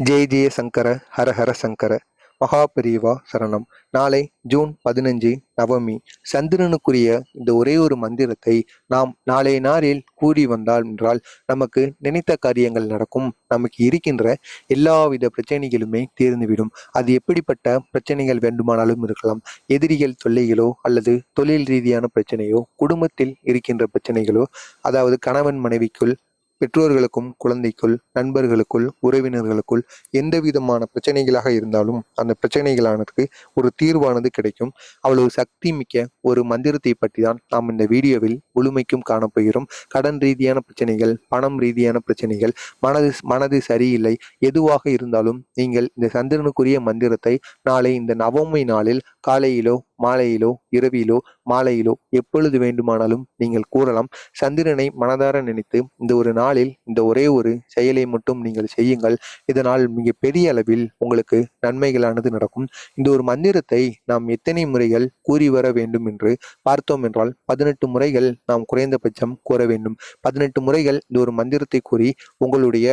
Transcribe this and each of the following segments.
ஜெய ஜெய சங்கர ஹர ஹர சங்கர மகாபெரிவா சரணம். நாளை ஜூன் பதினஞ்சு நவமி. சந்திரனுக்குரிய இந்த ஒரே ஒரு மந்திரத்தை நாம் நாளைய நாளில் கூறி வந்தால் என்றால் நமக்கு நினைத்த காரியங்கள் நடக்கும். நமக்கு இருக்கின்ற எல்லாவித பிரச்சனைகளுமே தீர்ந்துவிடும். அது எப்படிப்பட்ட பிரச்சனைகள் வேண்டுமானாலும் இருக்கலாம். எதிரிகள் தொல்லைகளோ அல்லது தொழில் ரீதியான பிரச்சனையோ குடும்பத்தில் இருக்கின்ற பிரச்சனைகளோ அதாவது கணவன் மனைவிக்குள் பெற்றோர்களுக்கும் குழந்தைக்குள் நண்பர்களுக்குள் உறவினர்களுக்குள் எந்த விதமான பிரச்சனைகளாக இருந்தாலும் அந்த பிரச்சனைகளானதுக்கு ஒரு தீர்வானது கிடைக்கும். அவ்வளவு சக்தி மிக்க ஒரு மந்திரத்தை பற்றி தான் நாம் இந்த வீடியோவில் முழுமைக்கும் காணப்போகிறோம் கடன் ரீதியான பிரச்சனைகள் பணம் ரீதியான பிரச்சனைகள் மனது மனது சரியில்லை எதுவாக இருந்தாலும் நீங்கள் இந்த சந்திரனுக்குரிய மந்திரத்தை நாளை இந்த நவமி நாளில் காலையிலோ மாலையிலோ இரவியிலோ மாலையிலோ எப்பொழுது வேண்டுமானாலும் நீங்கள் கூறலாம். சந்திரனை மனதார நினைத்து இந்த ஒரு நாளில் இந்த ஒரே ஒரு செயலை மட்டும் நீங்கள் செய்யுங்கள். இதனால் மிக பெரிய அளவில் உங்களுக்கு நன்மைகளானது நடக்கும். இந்த ஒரு மந்திரத்தை நாம் எத்தனை முறைகள் கூறி வர வேண்டும் என்று பார்த்தோம் என்றால் பதினெட்டு முறைகள் நாம் குறைந்தபட்சம் கூற வேண்டும். பதினெட்டு முறைகள் இந்த ஒரு மந்திரத்தை கூறி உங்களுடைய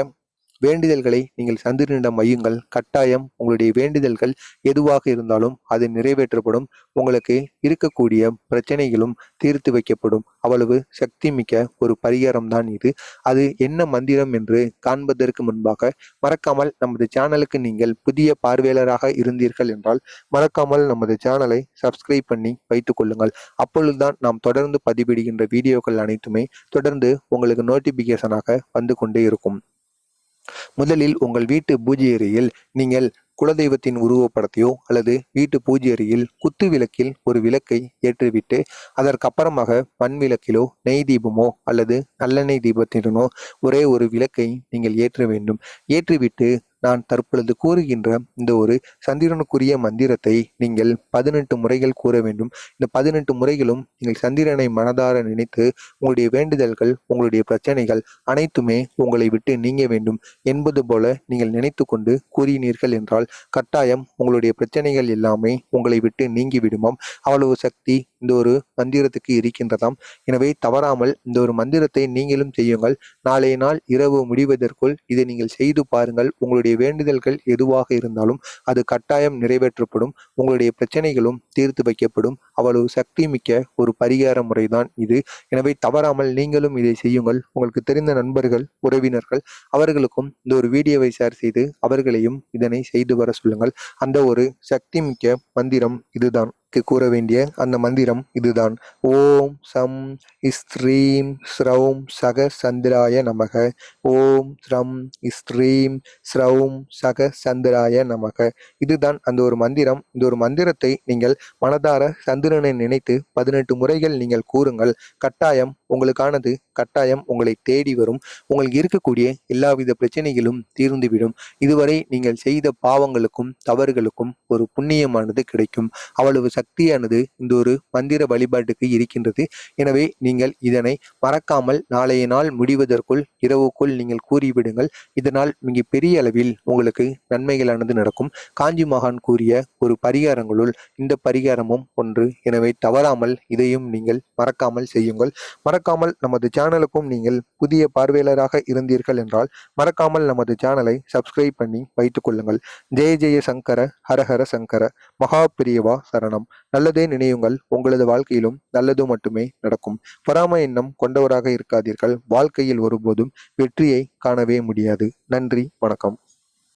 வேண்டுதல்களை நீங்கள் சந்திரனிடம் வையுங்கள். கட்டாயம் உங்களுடைய வேண்டுதல்கள் எதுவாக இருந்தாலும் அது நிறைவேற்றப்படும். உங்களுக்கு இருக்கக்கூடிய பிரச்சனைகளும் தீர்த்து வைக்கப்படும். அவ்வளவு சக்தி மிக்க ஒரு பரிகாரம் தான் இது. அது என்ன மந்திரம் என்று காண்பதற்கு முன்பாக மறக்காமல் நமது சேனலுக்கு நீங்கள் புதிய பார்வையாளராக இருந்தீர்கள் என்றால் மறக்காமல் நமது சேனலை சப்ஸ்கிரைப் பண்ணி வைத்துக் கொள்ளுங்கள். அப்பொழுதுதான் நாம் தொடர்ந்து பதிவிடுகின்ற வீடியோக்கள் அனைத்துமே தொடர்ந்து உங்களுக்கு நோட்டிபிகேஷனாக வந்து கொண்டே இருக்கும். முதலில் உங்கள் வீட்டு பூஜை அறையில் நீங்கள் குலதெய்வத்தின் உருவப்படத்தையோ அல்லது வீட்டு பூஜை அறையில் குத்து விளக்கில் ஒரு விளக்கை ஏற்றிவிட்டு அதற்கப்புறமாக மண் விளக்கிலோ நெய் தீபமோ அல்லது நல்லெண்ணெய் தீபத்தினோ ஒரே ஒரு விளக்கை நீங்கள் ஏற்ற வேண்டும். ஏற்றிவிட்டு நான் தற்பொழுது கூறுகின்ற இந்த ஒரு சந்திரனுக்குரிய மந்திரத்தை நீங்கள் பதினெட்டு முறைகள் கூற வேண்டும். இந்த பதினெட்டு முறைகளும் நீங்கள் சந்திரனை மனதார நினைத்து உங்களுடைய வேண்டுதல்கள் உங்களுடைய பிரச்சனைகள் அனைத்துமே உங்களை விட்டு நீங்க வேண்டும் என்பது போல நீங்கள் நினைத்து கொண்டு கூறினீர்கள் என்றால் கட்டாயம் உங்களுடைய பிரச்சனைகள் எல்லாமே உங்களை விட்டு நீங்கிவிடுமாம் அவ்வளவு சக்தி இந்த ஒரு மந்திரத்துக்கு இருக்கின்றதாம். எனவே தவறாமல் இந்த ஒரு மந்திரத்தை நீங்களும் செய்யுங்கள். நாளைய நாள் இரவு முடிவதற்குள் இதை நீங்கள் செய்து பாருங்கள். உங்களுடைய வேண்டுதல்கள் எதுவாக இருந்தாலும் அது கட்டாயம் நிறைவேற்றப்படும். உங்களுடைய பிரச்சனைகளும் தீர்த்து வைக்கப்படும். அவ்வளவு சக்தி மிக்க ஒரு பரிகார முறைதான் இது. எனவே தவறாமல் நீங்களும் இதை செய்யுங்கள். உங்களுக்கு தெரிந்த நண்பர்கள் உறவினர்கள் அவர்களுக்கும் இந்த ஒரு வீடியோவை ஷேர் செய்து அவர்களையும் இதனை செய்து வர சொல்லுங்கள். அந்த ஒரு சக்தி மிக்க மந்திரம் இதுதான். கூற வேண்டிய அந்த மந்திரம் இதுதான். ஓம் சம் ஸ்ரீம் ஸ்ரௌம் சக சந்திராய நமக. ஓம் ஸ்ரம் ஸ்ரீம் ஸ்ரௌம் சக சந்திராய நமக. இதுதான் அந்த ஒரு மந்திரம். இந்த ஒரு மந்திரத்தை நீங்கள் மனதார சந்திரனை நினைத்து பதினெட்டு முறைகள் நீங்கள் கூறுங்கள். கட்டாயம் உங்களுக்கானது கட்டாயம் உங்களை தேடி வரும். உங்களுக்கு இருக்கக்கூடிய எல்லாவித பிரச்சனைகளும் தீர்ந்துவிடும். இதுவரை நீங்கள் செய்த பாவங்களுக்கும் தவறுகளுக்கும் ஒரு புண்ணியமானது கிடைக்கும். அவ்வளவு சக்தியானது இந்த ஒரு மந்திர வழிபாட்டுக்கு இருக்கின்றது. எனவே நீங்கள் இதனை மறக்காமல் நாளைய நாள் முடிவதற்குள் இரவுக்குள் நீங்கள் கூறிவிடுங்கள். இதனால் மிக பெரிய அளவில் உங்களுக்கு நன்மைகளானது நடக்கும். காஞ்சி மகான் கூறிய ஒரு பரிகாரங்களுள் இந்த பரிகாரமும் ஒன்று. எனவே தவறாமல் இதையும் நீங்கள் மறக்காமல் செய்யுங்கள். மறக்காமல் நமது சேனலுக்கும் நீங்கள் புதிய பார்வையாளராக இருந்தீர்கள் என்றால் மறக்காமல் நமது சேனலை சப்ஸ்கிரைப் பண்ணி வைத்துக் கொள்ளுங்கள். ஜெய ஜெய சங்கர ஹரஹர சங்கர மகாபிரியவா சரணம். நல்லதே நினையுங்கள். உங்களது வாழ்க்கையிலும் நல்லது மட்டுமே நடக்கும். பராம எண்ணம் கொண்டவராக இருக்காதீர்கள். வாழ்க்கையில் ஒருபோதும் வெற்றியை காணவே முடியாது. நன்றி. வணக்கம்.